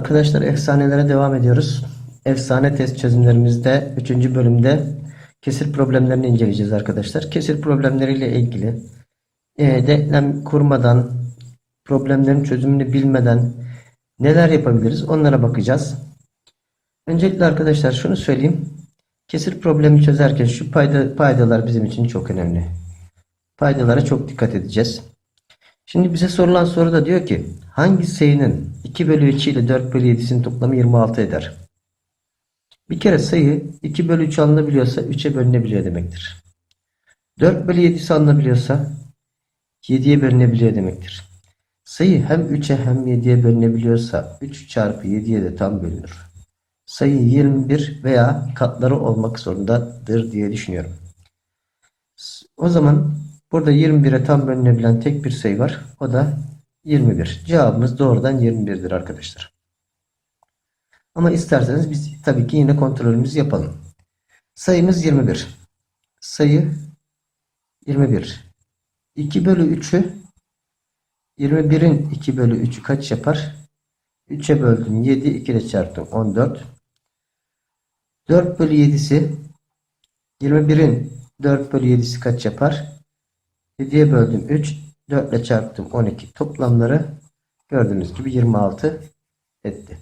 Arkadaşlar efsanelere devam ediyoruz. Efsane test çözümlerimizde 3. bölümde kesir problemlerini inceleyeceğiz arkadaşlar. Kesir problemleriyle ilgili e, denklem kurmadan, problemlerin çözümünü bilmeden neler yapabiliriz onlara bakacağız. Öncelikle arkadaşlar şunu söyleyeyim. Kesir problemi çözerken şu payda, paydalar bizim için çok önemli. Paydalara çok dikkat edeceğiz. Şimdi bize sorulan soruda diyor ki hangi sayının 2 bölü 3 ile 4 bölü 7'sinin toplamı 26 eder? Bir kere sayı 2 bölü 3 alınabiliyorsa 3'e bölünebiliyor demektir. 4 bölü 7'si alınabiliyorsa 7'ye bölünebiliyor demektir. Sayı hem 3'e hem 7'ye bölünebiliyorsa 3 çarpı 7'ye de tam bölünür. Sayı 21 veya katları olmak zorundadır diye düşünüyorum. O zaman burada 21'e tam bölünebilen tek bir sayı var. O da 21. Cevabımız doğrudan 21'dir arkadaşlar. Ama isterseniz biz tabii ki yine kontrolümüzü yapalım. Sayımız 21. Sayı 21. 2 bölü 3'ü 21'in 2 bölü 3'ü kaç yapar? 3'e böldüm 7, 2 ile çarptım 14. 4 bölü 7'si 21'in 4 bölü 7'si kaç yapar? 7'ye böldüm 3, 4 ile çarptım 12. Toplamları gördüğünüz gibi 26 etti.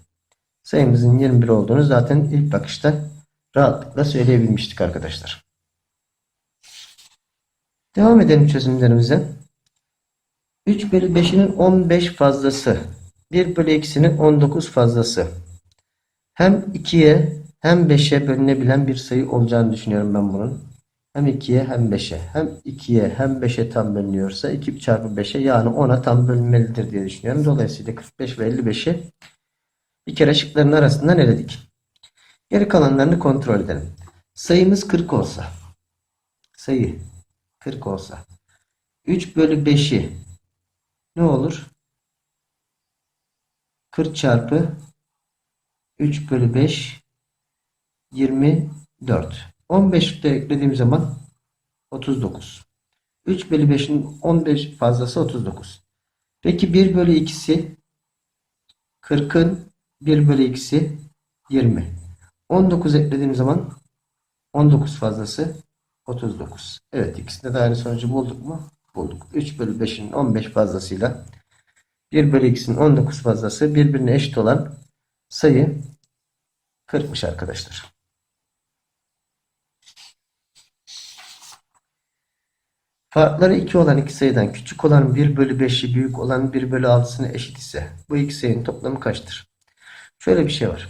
Sayımızın 21 olduğunu zaten ilk bakışta rahatlıkla söyleyebilmiştik arkadaşlar. Devam edelim çözümlerimize. 3 bölü 5'inin 15 fazlası. 1 bölü 2'sinin 19 fazlası. Hem 2'ye hem 5'e bölünebilen bir sayı olacağını düşünüyorum ben bunun. Hem 2'ye hem 5'e. Hem 2'ye hem 5'e tam bölünüyorsa 2 çarpı 5'e yani 10'a tam bölünmelidir diye düşünüyorum. Dolayısıyla 45 ve 55'i bir kere şıkların arasından eledik. Geri kalanlarını kontrol edelim. Sayımız 40 olsa. Sayı 40 olsa. 3 bölü 5'i ne olur? 40 çarpı 3 bölü 5 24. 15 de eklediğim zaman 39. 3 bölü 5'in 15 fazlası 39. Peki 1 bölü 2'si 40'ın 1 bölü 2'si 20. 19 eklediğim zaman 19 fazlası 39. Evet ikisinde de aynı sonucu bulduk mu? Bulduk. 3 bölü 5'in 15 fazlasıyla 1 bölü 2'sinin 19 fazlası birbirine eşit olan sayı 40'mış arkadaşlar. Farkları 2 olan iki sayıdan küçük olan 1 bölü 5'i büyük olan 1 bölü 6'sına eşit ise bu iki sayının toplamı kaçtır? Şöyle bir şey var.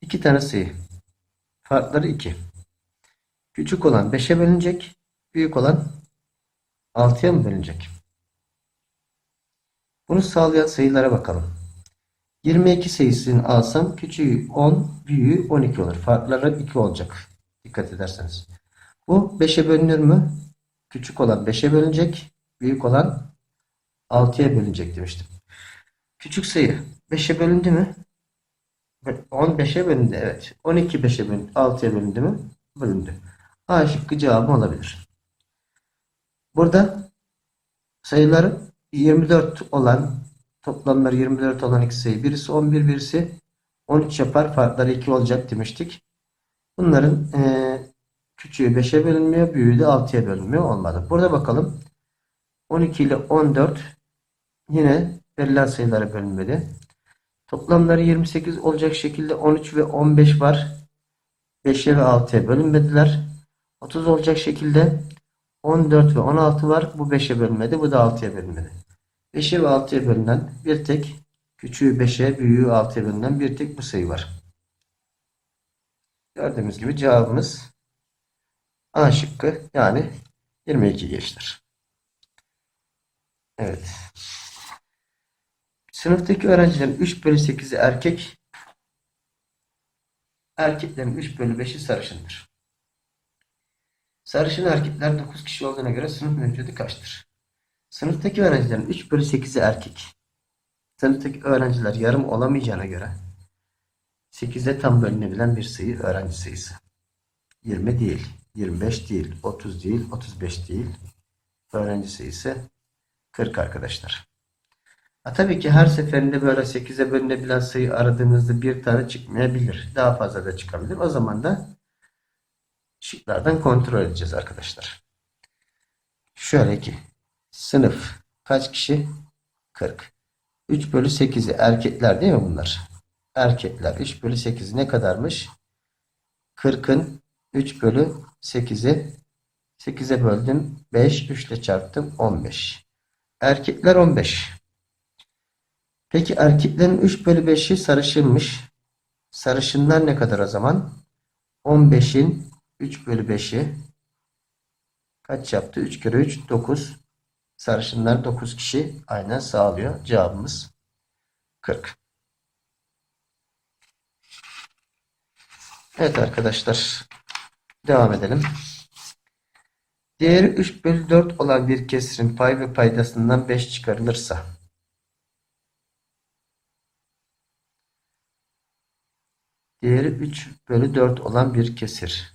İki tane sayı. Farkları 2. Küçük olan 5'e bölünecek. Büyük olan 6'ya mı bölünecek? Bunu sağlayan sayılara bakalım. 22 sayısını alsam küçüğü 10, büyüğü 12 olur. Farkları 2 olacak. Dikkat ederseniz. Bu 5'e bölünür mü? Küçük olan 5'e bölünecek. Büyük olan 6'ya bölünecek demiştim. Küçük sayı 5'e bölündü mü? 10 5'e bölündü. Evet. 12 5'e bölündü. 6'ya bölündü mü? Bölündü. A şıkkı cevabı olabilir. Burada sayıları 24 olan toplamları 24 olan iki sayı. Birisi 11 birisi 13 yapar. Farkları 2 olacak demiştik. Bunların e, küçüğü 5'e bölünmüyor. Büyüğü de 6'ya bölünmüyor. Olmadı. Burada bakalım. 12 ile 14 yine verilen sayılara bölünmedi. Toplamları 28 olacak şekilde 13 ve 15 var. 5'e ve 6'ya bölünmediler. 30 olacak şekilde 14 ve 16 var. Bu 5'e bölünmedi. Bu da 6'ya bölünmedi. 5'e ve 6'ya bölünen bir tek küçüğü 5'e büyüğü 6'ya bölünen bir tek bu sayı var. Gördüğümüz gibi cevabımız A şıkkı yani 22 gençler. Evet. Sınıftaki öğrencilerin 3 bölü 8'i erkek, erkeklerin 3 bölü 5'i sarışındır. Sarışın erkekler 9 kişi olduğuna göre sınıf mevcudu kaçtır? Sınıftaki öğrencilerin 3 bölü 8'i erkek. Sınıftaki öğrenciler yarım olamayacağına göre 8'e tam bölünebilen bir sayı öğrenci sayısı. 20 değil, 25 değil, 30 değil, 35 değil. Öğrenci sayısı 40 arkadaşlar. Ha, tabii ki her seferinde böyle 8'e bölünebilen sayı aradığınızda bir tane çıkmayabilir. Daha fazla da çıkabilir. O zaman da şıklardan kontrol edeceğiz arkadaşlar. Şöyle ki sınıf kaç kişi? 40. 3 bölü 8'i erkekler değil mi bunlar? Erkekler 3 bölü 8 ne kadarmış? 40'ın 3 bölü 8'i 8'e böldüm 5 3 ile çarptım 15. Erkekler 15. Peki erkeklerin 3 bölü 5'i sarışınmış. Sarışınlar ne kadar o zaman? 15'in 3 bölü 5'i kaç yaptı? 3 kere 3 9. Sarışınlar 9 kişi aynen sağlıyor. Cevabımız 40. Evet arkadaşlar devam edelim. Değeri 3 bölü 4 olan bir kesirin pay ve paydasından 5 çıkarılırsa değeri 3 bölü 4 olan bir kesir.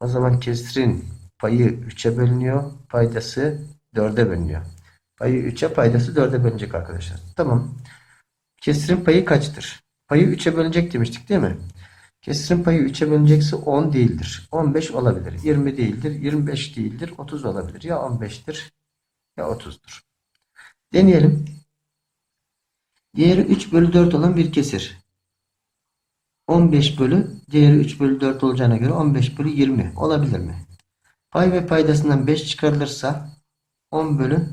O zaman kesirin payı 3'e bölünüyor. Paydası 4'e bölünüyor. Payı 3'e paydası 4'e bölünecek arkadaşlar. Tamam. Kesirin payı kaçtır? Payı 3'e bölünecek demiştik değil mi? Kesirin payı 3'e bölünecekse 10 değildir. 15 olabilir. 20 değildir. 25 değildir. 30 olabilir. Ya 15'tir ya 30'dur. Deneyelim. Değeri 3 bölü 4 olan bir kesir. 15 bölü değeri 3 bölü 4 olacağına göre 15 bölü 20 olabilir mi? Pay ve paydasından 5 çıkarılırsa 10 bölü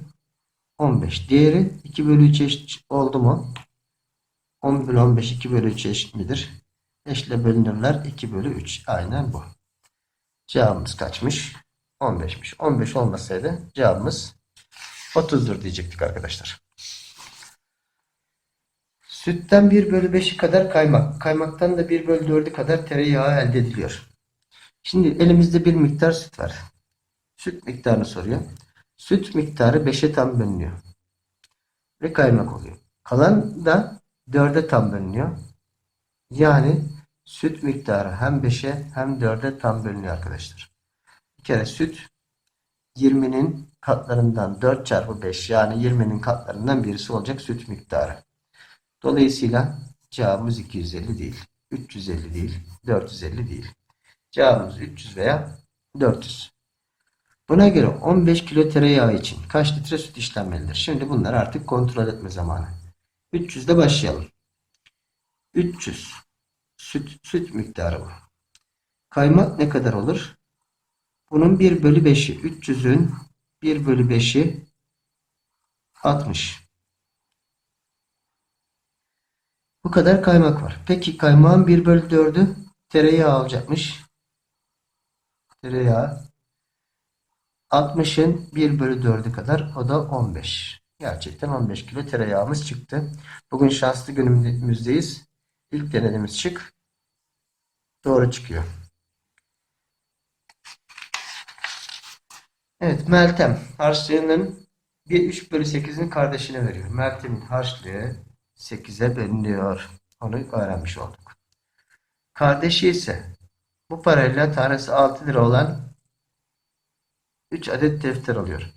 15. Değeri 2 bölü 3 eşit oldu mu? 10 bölü 15 2 bölü 3 eşit midir? 5 ile bölünürler 2 bölü 3. Aynen bu. Cevabımız kaçmış? 15'miş. 15 olmasaydı cevabımız 30'dur diyecektik arkadaşlar. Sütten 1 bölü 5'i kadar kaymak. Kaymaktan da 1 bölü 4'ü kadar tereyağı elde ediliyor. Şimdi elimizde bir miktar süt var. Süt miktarını soruyor. Süt miktarı 5'e tam bölünüyor. Ve kaymak oluyor. Kalan da 4'e tam bölünüyor. Yani süt miktarı hem 5'e hem 4'e tam bölünüyor arkadaşlar. Bir kere süt 20'nin katlarından 4 çarpı 5 yani 20'nin katlarından birisi olacak süt miktarı. Dolayısıyla cevabımız 250 değil, 350 değil, 450 değil. Cevabımız 300 veya 400. Buna göre 15 kilo tereyağı için kaç litre süt işlenmelidir? Şimdi bunları artık kontrol etme zamanı. 300 ile başlayalım. 300 süt, süt miktarı bu. Kaymak ne kadar olur? Bunun 1 bölü 5'i 300'ün 1 bölü 5'i 60. Bu kadar kaymak var. Peki kaymağın 1 bölü 4'ü tereyağı alacakmış. Tereyağı 60'ın 1 bölü 4'ü kadar o da 15. Gerçekten 15 kilo tereyağımız çıktı. Bugün şanslı günümüzdeyiz. İlk denediğimiz şık doğru çıkıyor. Evet Meltem harçlığının bir 3 bölü 8'in kardeşine veriyor. Meltem'in harçlığı 8'e bölünüyor. Onu öğrenmiş olduk. Kardeşi ise bu parayla tanesi 6 lira olan 3 adet defter alıyor.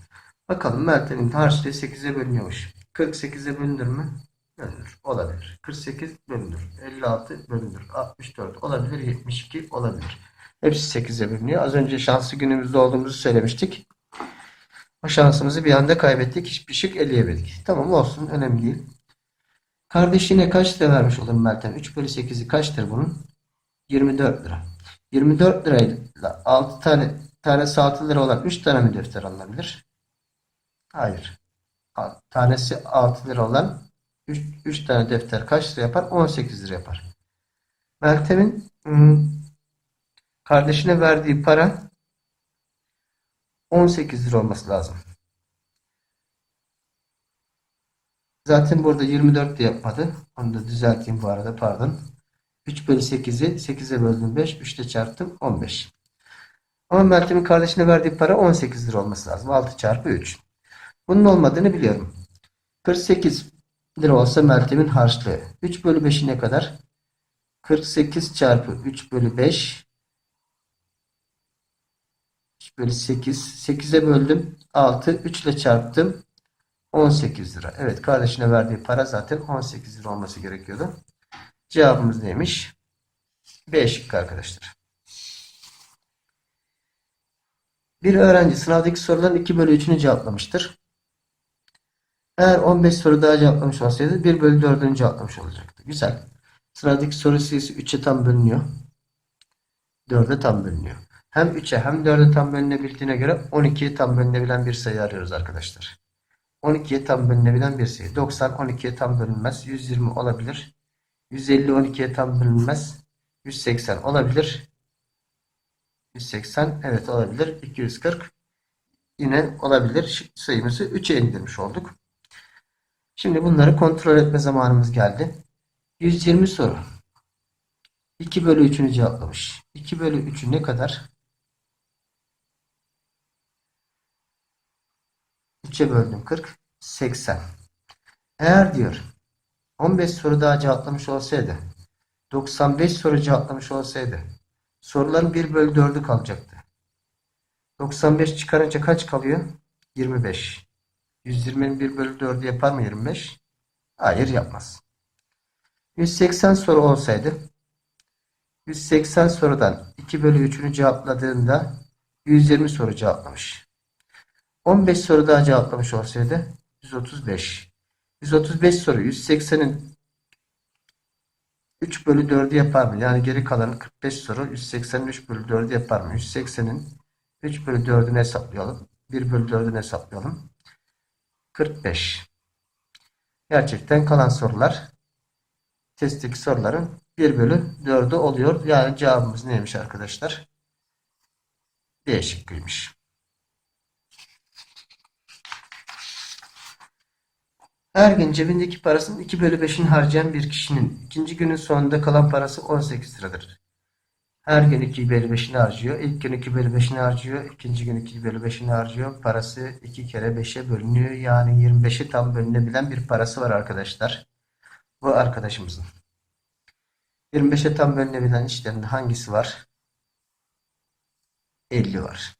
Bakalım Meltem'in harçlığı 8'e bölünüyormuş. 48'e bölünür mü? Bölünür. Olabilir. 48 bölünür. 56 bölünür. 64 olabilir. 72 olabilir. Hepsi 8'e bölünüyor. Az önce şanslı günümüzde olduğumuzu söylemiştik. O şansımızı bir anda kaybettik. Hiçbir şık eleyemedik. Tamam olsun. Önemli değil. Kardeşine kaç lira vermiş olur Meltem? 3 bölü 8'i kaçtır bunun? 24 lira. 24 lirayla 6 tane tanesi 6 lira olan 3 tane mi defter alınabilir? Hayır. Tanesi 6 lira olan 3, 3 tane defter kaç lira yapar? 18 lira yapar. Meltem'in hmm, kardeşine verdiği para 18 lira olması lazım. Zaten burada 24 de yapmadı. Onu da düzelteyim bu arada pardon. 3 bölü 8'i 8'e böldüm 5. 3 ile çarptım 15. Ama Meltem'in kardeşine verdiği para 18 lira olması lazım. 6 çarpı 3. Bunun olmadığını biliyorum. 48 lira olsa Meltem'in harçlığı. 3 bölü 5'i ne kadar? 48 çarpı 3 bölü 5 3 bölü 8 8'e böldüm 6 3 ile çarptım 18 lira. Evet kardeşine verdiği para zaten 18 lira olması gerekiyordu. Cevabımız neymiş? B şıkkı arkadaşlar. Bir öğrenci sınavdaki soruların 2 bölü 3'ünü cevaplamıştır. Eğer 15 soru daha cevaplamış olsaydı 1 bölü 4'ünü cevaplamış olacaktı. Güzel. Sıradaki soru sayısı 3'e tam bölünüyor. 4'e tam bölünüyor. Hem 3'e hem 4'e tam bölünebildiğine göre 12'ye tam bölünebilen bir sayı arıyoruz arkadaşlar. 12'ye tam bölünebilen bir sayı. 90 12'ye tam bölünmez. 120 olabilir. 150 12'ye tam bölünmez. 180 olabilir. 180 evet olabilir. 240 yine olabilir. Sayımızı 3'e indirmiş olduk. Şimdi bunları kontrol etme zamanımız geldi. 120 soru. 2 bölü 3'ünü cevaplamış. 2 bölü 3'ü ne kadar? 3'e böldüm 40. 80. Eğer diyor 15 soru daha cevaplamış olsaydı 95 soru cevaplamış olsaydı soruların 1 bölü 4'ü kalacaktı. 95 çıkarınca kaç kalıyor? 25. 120'nin 1 bölü 4'ü yapar mı 25? Hayır yapmaz. 180 soru olsaydı 180 sorudan 2 bölü 3'ünü cevapladığında 120 soru cevaplamış. 15 soru daha cevaplamış olsaydı 135. 135 soru 180'in 3 bölü 4'ü yapar mı? Yani geri kalan 45 soru 180'in 3 bölü 4'ü yapar mı? 180'in 3 bölü 4'ünü hesaplayalım. 1 bölü 4'ünü hesaplayalım. 45. Gerçekten kalan sorular testteki soruların 1 bölü 4'ü oluyor. Yani cevabımız neymiş arkadaşlar? D şıkkıymış. Her gün cebindeki parasının 2 bölü 5'ini harcayan bir kişinin ikinci günün sonunda kalan parası 18 liradır. Her gün 2 bölü 5'ini harcıyor. İlk gün 2 bölü 5'ini harcıyor. ikinci gün 2 bölü 5'ini harcıyor. Parası 2 kere 5'e bölünüyor. Yani 25'i tam bölünebilen bir parası var arkadaşlar. Bu arkadaşımızın. 25'e tam bölünebilen işlerinde hangisi var? 50 var.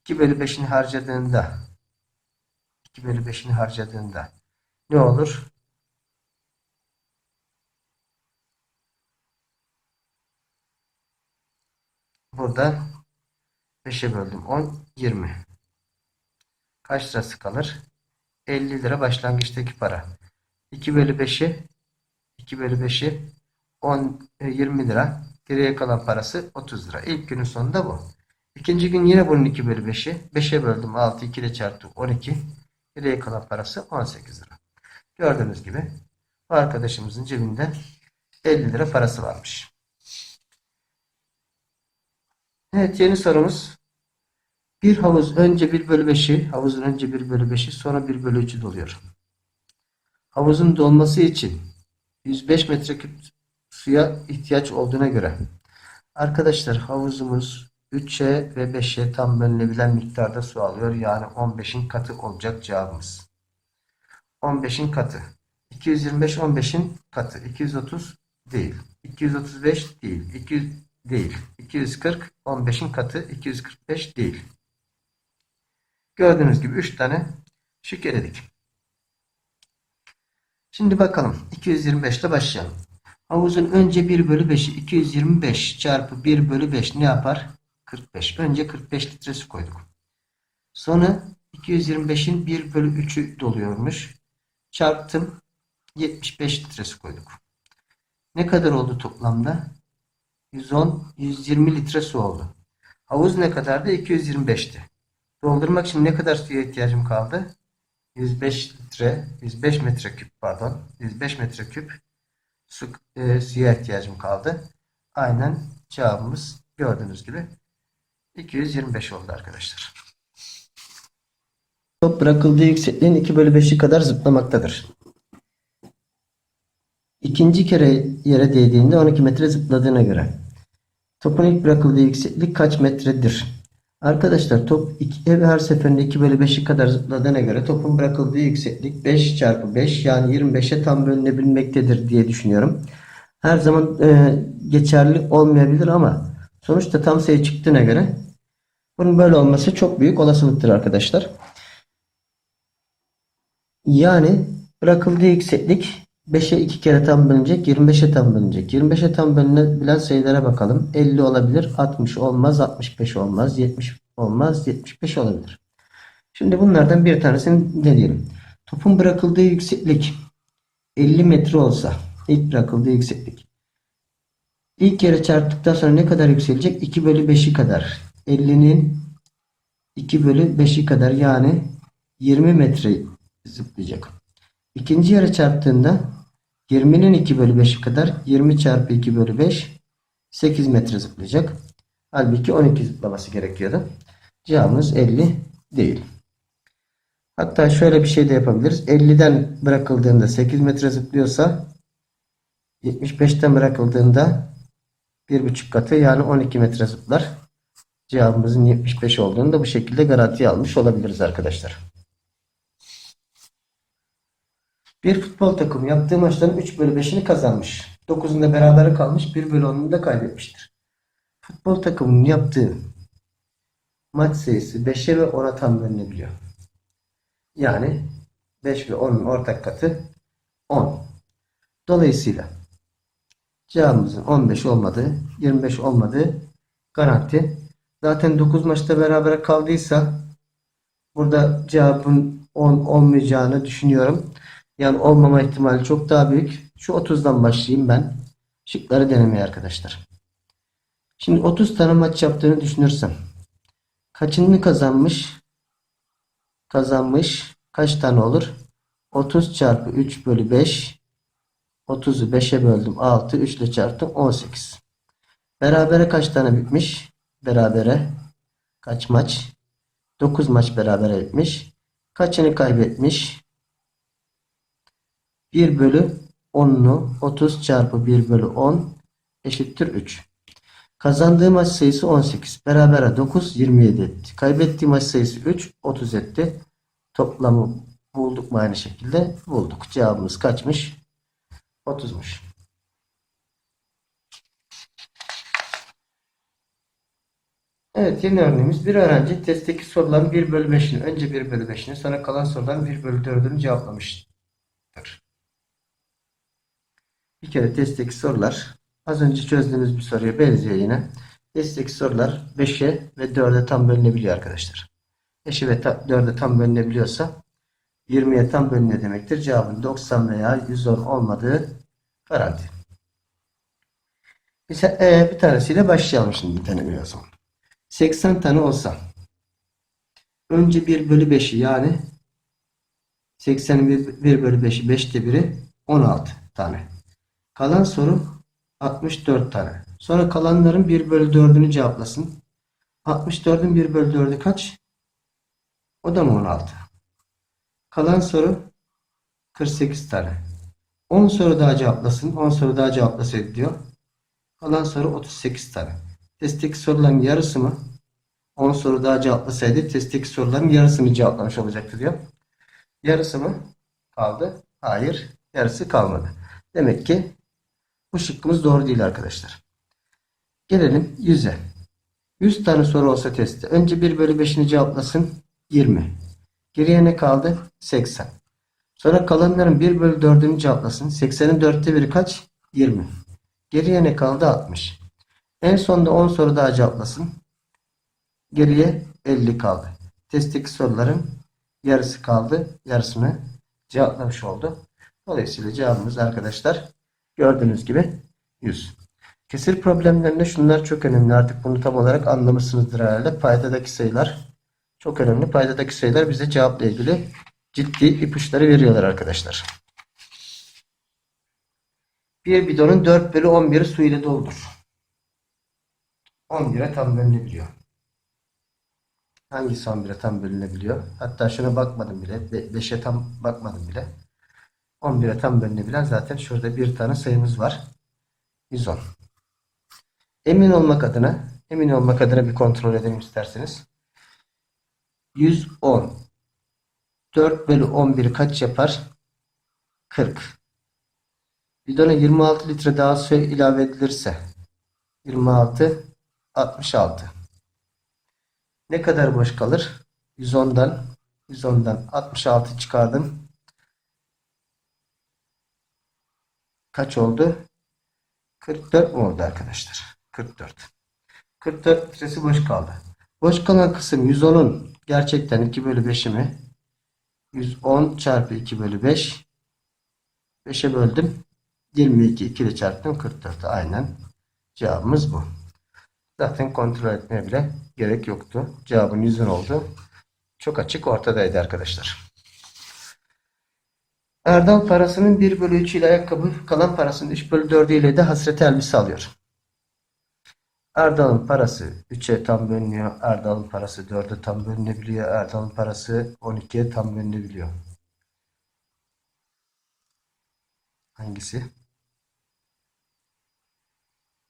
2 bölü 5'ini harcadığında 2 bölü 5'ini harcadığında ne olur? Burada 5'e böldüm. 10, 20. Kaç lirası kalır? 50 lira başlangıçtaki para. 2 bölü 5'i 2 bölü 5'i 10, e, 20 lira. Geriye kalan parası 30 lira. İlk günün sonunda bu. İkinci gün yine bunun 2 bölü 5'i. 5'e böldüm. 6, 2 ile çarptık. 12. Geriye kalan parası 18 lira. Gördüğünüz gibi bu arkadaşımızın cebinde 50 lira parası varmış. Evet yeni sorumuz. Bir havuz önce 1 bölü 5'i, havuzun önce 1 bölü 5'i sonra 1 bölü 3'ü doluyor. Havuzun dolması için 105 metreküp suya ihtiyaç olduğuna göre arkadaşlar havuzumuz 3'e ve 5'e tam bölünebilen miktarda su alıyor. Yani 15'in katı olacak cevabımız. 15'in katı. 225 15'in katı. 230 değil. 235 değil. 200 değil. 240 15'in katı. 245 değil. Gördüğünüz gibi 3 tane şık eledik. Şimdi bakalım. 225 ile başlayalım. Havuzun önce 1 bölü 5'i 225 çarpı 1 bölü 5 ne yapar? 45. Önce 45 litre su koyduk. Sonra 225'in 1 bölü 3'ü doluyormuş. Çarptım. 75 litre su koyduk. Ne kadar oldu toplamda? 110, 120 litre su oldu. Havuz ne kadardı? 225'ti. Doldurmak için ne kadar suya ihtiyacım kaldı? 105 litre, 105 metreküp pardon, 105 metreküp su, e, suya ihtiyacım kaldı. Aynen cevabımız gördüğünüz gibi 225 oldu arkadaşlar. Top bırakıldığı yüksekliğin 2 bölü 5'i kadar zıplamaktadır. İkinci kere yere değdiğinde 12 metre zıpladığına göre topun ilk bırakıldığı yükseklik kaç metredir? Arkadaşlar top iki, her seferinde 2 bölü 5'i kadar zıpladığına göre topun bırakıldığı yükseklik 5 çarpı 5 yani 25'e tam bölünebilmektedir diye düşünüyorum. Her zaman e, geçerli olmayabilir ama sonuçta tam sayı çıktığına göre bunun böyle olması çok büyük olasılıktır arkadaşlar. Yani bırakıldığı yükseklik 5'e 2 kere tam bölünecek, 25'e tam bölünecek. 25'e tam bölünebilen sayılara bakalım. 50 olabilir, 60 olmaz, 65 olmaz, 70 olmaz, 75 olabilir. Şimdi bunlardan bir tanesini deneyelim. Topun bırakıldığı yükseklik 50 metre olsa, ilk bırakıldığı yükseklik. İlk kere çarptıktan sonra ne kadar yükselecek? 2 bölü 5'i kadar. 50'nin 2 bölü 5'i kadar yani 20 metre zıplayacak. İkinci yere çarptığında 20'nin 2 bölü 5'i kadar 20 çarpı 2 bölü 5 8 metre zıplayacak. Halbuki 12 zıplaması gerekiyordu. Cevabımız 50 değil. Hatta şöyle bir şey de yapabiliriz. 50'den bırakıldığında 8 metre zıplıyorsa 75'ten bırakıldığında 1,5 katı yani 12 metre zıplar. Cevabımızın 75 olduğunu da bu şekilde garantiye almış olabiliriz arkadaşlar. Bir futbol takımı yaptığı maçların 3 bölü 5'ini kazanmış. 9'unda berabere kalmış. 1 bölü 10'unu da kaybetmiştir. Futbol takımının yaptığı maç sayısı 5'e ve 10'a tam bölünebiliyor. Yani 5 ve 10'un ortak katı 10. Dolayısıyla cevabımızın 15 olmadığı, 25 olmadığı garanti. Zaten 9 maçta beraber kaldıysa burada cevabın 10 olmayacağını düşünüyorum. Yani olmama ihtimali çok daha büyük. Şu 30'dan başlayayım ben. Şıkları denemeye arkadaşlar. Şimdi 30 tane maç yaptığını düşünürsem kaçını kazanmış? Kazanmış. Kaç tane olur? 30 çarpı 3 bölü 5 30'u 5'e böldüm. 6. 3 ile çarptım. 18. Berabere kaç tane bitmiş? Berabere kaç maç? 9 maç berabere bitmiş. Kaçını kaybetmiş? 1 bölü 10'unu 30 çarpı 1 bölü 10 eşittir 3. Kazandığı maç sayısı 18. Berabere 9 27 etti. Kaybettiği maç sayısı 3 30 etti. Toplamı bulduk mu aynı şekilde? Bulduk. Cevabımız kaçmış? 30'muş. Evet yeni örneğimiz bir öğrenci testteki soruların 1 bölü 5'ini önce 1 bölü 5'ini sonra kalan soruların 1 bölü 4'ünü cevaplamıştır. Bir kere testteki sorular az önce çözdüğümüz bir soruya benziyor yine. Testteki sorular 5'e ve 4'e tam bölünebiliyor arkadaşlar. 5'e ve 4'e tam bölünebiliyorsa 20'ye tam bölünüyor demektir. Cevabın 90 veya 110 olmadığı garanti. Bir, e, bir tanesiyle başlayalım şimdi denemeye o zaman. 80 tane olsa önce 1 bölü 5'i yani 80'in 1, 1 bölü 5'i 5'te 1'i 16 tane. Kalan soru 64 tane. Sonra kalanların 1 bölü 4'ünü cevaplasın. 64'ün 1 bölü 4'ü kaç? O da mı 16? Kalan soru 48 tane. 10 soru daha cevaplasın. 10 soru daha cevaplasaydı diyor. Kalan soru 38 tane. Testteki soruların yarısı mı? 10 soru daha cevaplasaydı testteki soruların yarısını cevaplamış olacaktı diyor. Yarısı mı kaldı? Hayır. Yarısı kalmadı. Demek ki bu şıkkımız doğru değil arkadaşlar. Gelelim 100'e. 100 tane soru olsa testte. Önce 1 bölü 5'ini cevaplasın. 20. Geriye ne kaldı? 80. Sonra kalanların 1 bölü 4'ünü cevaplasın. 80'in 4'te 1'i kaç? 20. Geriye ne kaldı? 60. En sonunda 10 soru daha cevaplasın. Geriye 50 kaldı. Testteki soruların yarısı kaldı. Yarısını cevaplamış oldu. Dolayısıyla cevabımız arkadaşlar gördüğünüz gibi 100. Kesir problemlerinde şunlar çok önemli. Artık bunu tam olarak anlamışsınızdır herhalde. Paydadaki sayılar çok önemli. Paydadaki sayılar bize cevapla ilgili ciddi ipuçları veriyorlar arkadaşlar. Bir bidonun 4 bölü 11'i su ile doldur. 11'e tam bölünebiliyor. Hangisi 11'e tam bölünebiliyor? Hatta şuna bakmadım bile. 5'e tam bakmadım bile. 11'e tam bölünebilen zaten şurada bir tane sayımız var. 110. Emin olmak adına emin olmak adına bir kontrol edelim isterseniz. 110. 4 bölü 11 kaç yapar? 40. Bidona 26 litre daha su ilave edilirse 26 66. Ne kadar boş kalır? 110'dan 110'dan 66 çıkardım. Kaç oldu? 44 mu oldu arkadaşlar? 44. 44 metresi boş kaldı. Boş kalan kısım 110'un gerçekten 2 bölü 5'i mi? 110 çarpı 2 bölü 5. 5'e böldüm. 22 2 ile çarptım 44. Aynen. Cevabımız bu. Zaten kontrol etmeye bile gerek yoktu. Cevabın 110 oldu. Çok açık ortadaydı arkadaşlar. Erdal parasının 1 bölü 3 ile ayakkabı kalan parasının 3 bölü 4 ile de hasreti elbise alıyor. Erdal'ın parası 3'e tam bölünüyor. Erdal'ın parası 4'e tam bölünebiliyor. Erdal'ın parası 12'ye tam bölünebiliyor. Hangisi?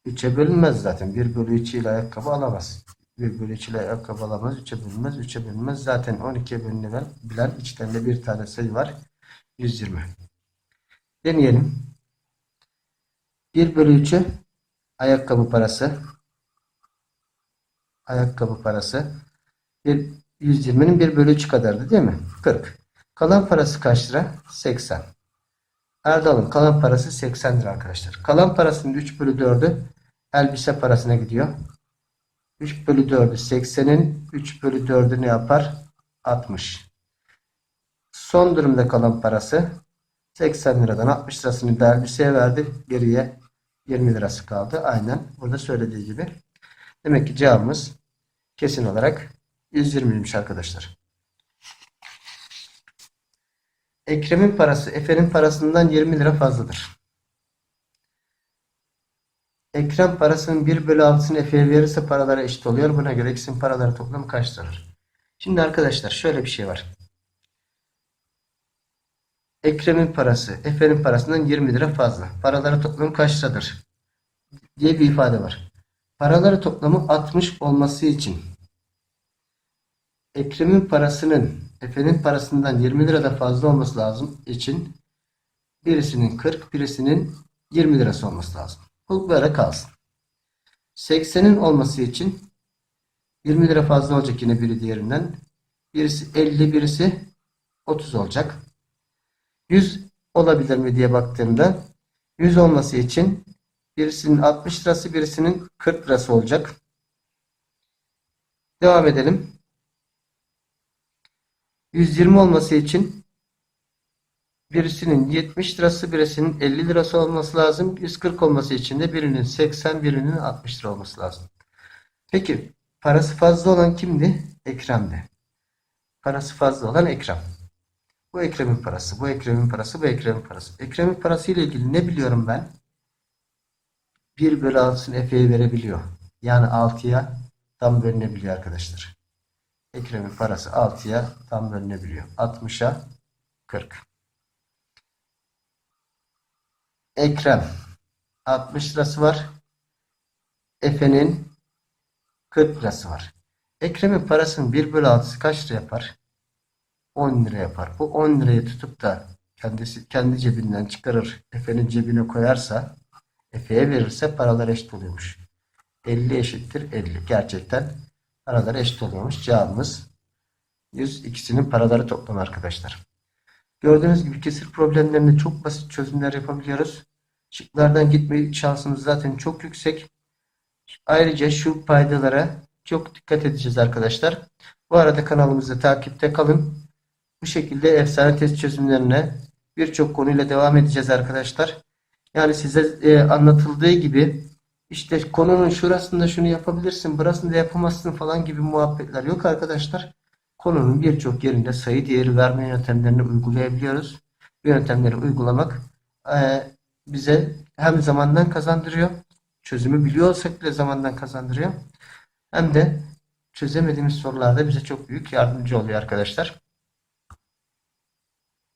3'e bölünmez zaten. 1 bölü 3 ile ayakkabı alamaz. 1 bölü 3 ile ayakkabı alamaz. 3'e bölünmez. 3'e bölünmez. Zaten 12'ye bölünebilen içlerinde bir tane sayı var. 120. Deneyelim. 1 bölü 3'ü ayakkabı parası. Ayakkabı parası. Bir, 120'nin 1 bölü 3 kadardı değil mi? 40. Kalan parası kaç lira? 80. Erdal'ın kalan parası 80 lira arkadaşlar. Kalan parasının 3 bölü 4'ü elbise parasına gidiyor. 3 bölü 4'ü 80'in 3 bölü 4'ü ne yapar? 60. Son durumda kalan parası 80 liradan 60 lirasını da verdi. Geriye 20 lirası kaldı. Aynen burada söylediği gibi. Demek ki cevabımız kesin olarak 120'ymiş arkadaşlar. Ekrem'in parası Efe'nin parasından 20 lira fazladır. Ekrem parasının 1 bölü 6'sını Efe'ye verirse paraları eşit oluyor. Buna göre ikisinin paraları toplamı kaç liradır? Şimdi arkadaşlar şöyle bir şey var. Ekrem'in parası Efe'nin parasından 20 lira fazla. Paraları toplamı kaç liradır? diye bir ifade var. Paraları toplamı 60 olması için Ekrem'in parasının Efe'nin parasından 20 lira da fazla olması lazım için birisinin 40 birisinin 20 lirası olması lazım. Bu böyle kalsın. 80'in olması için 20 lira fazla olacak yine biri diğerinden. Birisi 50 birisi 30 olacak. 100 olabilir mi diye baktığımda 100 olması için birisinin 60 lirası birisinin 40 lirası olacak. Devam edelim. 120 olması için birisinin 70 lirası birisinin 50 lirası olması lazım. 140 olması için de birinin 80 birinin 60 lira olması lazım. Peki parası fazla olan kimdi? Ekrem'di. Parası fazla olan Ekrem. Bu Ekrem'in parası, bu Ekrem'in parası, bu Ekrem'in parası. Ekrem'in parası ile ilgili ne biliyorum ben? 1 bölü 6'sını Efe'ye verebiliyor. Yani 6'ya tam bölünebiliyor arkadaşlar. Ekrem'in parası 6'ya tam bölünebiliyor. 60'a 40. Ekrem 60 lirası var. Efe'nin 40 lirası var. Ekrem'in parasının 1 bölü 6'sı kaç lira yapar? 10 lira yapar. Bu 10 lirayı tutup da kendisi kendi cebinden çıkarır. Efe'nin cebine koyarsa Efe'ye verirse paralar eşit oluyormuş. 50 eşittir 50. Gerçekten paralar eşit oluyormuş. Cevabımız 100 ikisinin paraları toplamı arkadaşlar. Gördüğünüz gibi kesir problemlerinde çok basit çözümler yapabiliyoruz. Şıklardan gitme şansımız zaten çok yüksek. Ayrıca şu paydalara çok dikkat edeceğiz arkadaşlar. Bu arada kanalımızda takipte kalın. Bu şekilde efsane test çözümlerine birçok konuyla devam edeceğiz arkadaşlar. Yani size e, anlatıldığı gibi işte konunun şurasında şunu yapabilirsin, burasında yapamazsın falan gibi muhabbetler yok arkadaşlar. Konunun birçok yerinde sayı değeri verme yöntemlerini uygulayabiliyoruz. Bu yöntemleri uygulamak e, bize hem zamandan kazandırıyor, çözümü biliyor olsak bile zamandan kazandırıyor. Hem de çözemediğimiz sorularda bize çok büyük yardımcı oluyor arkadaşlar.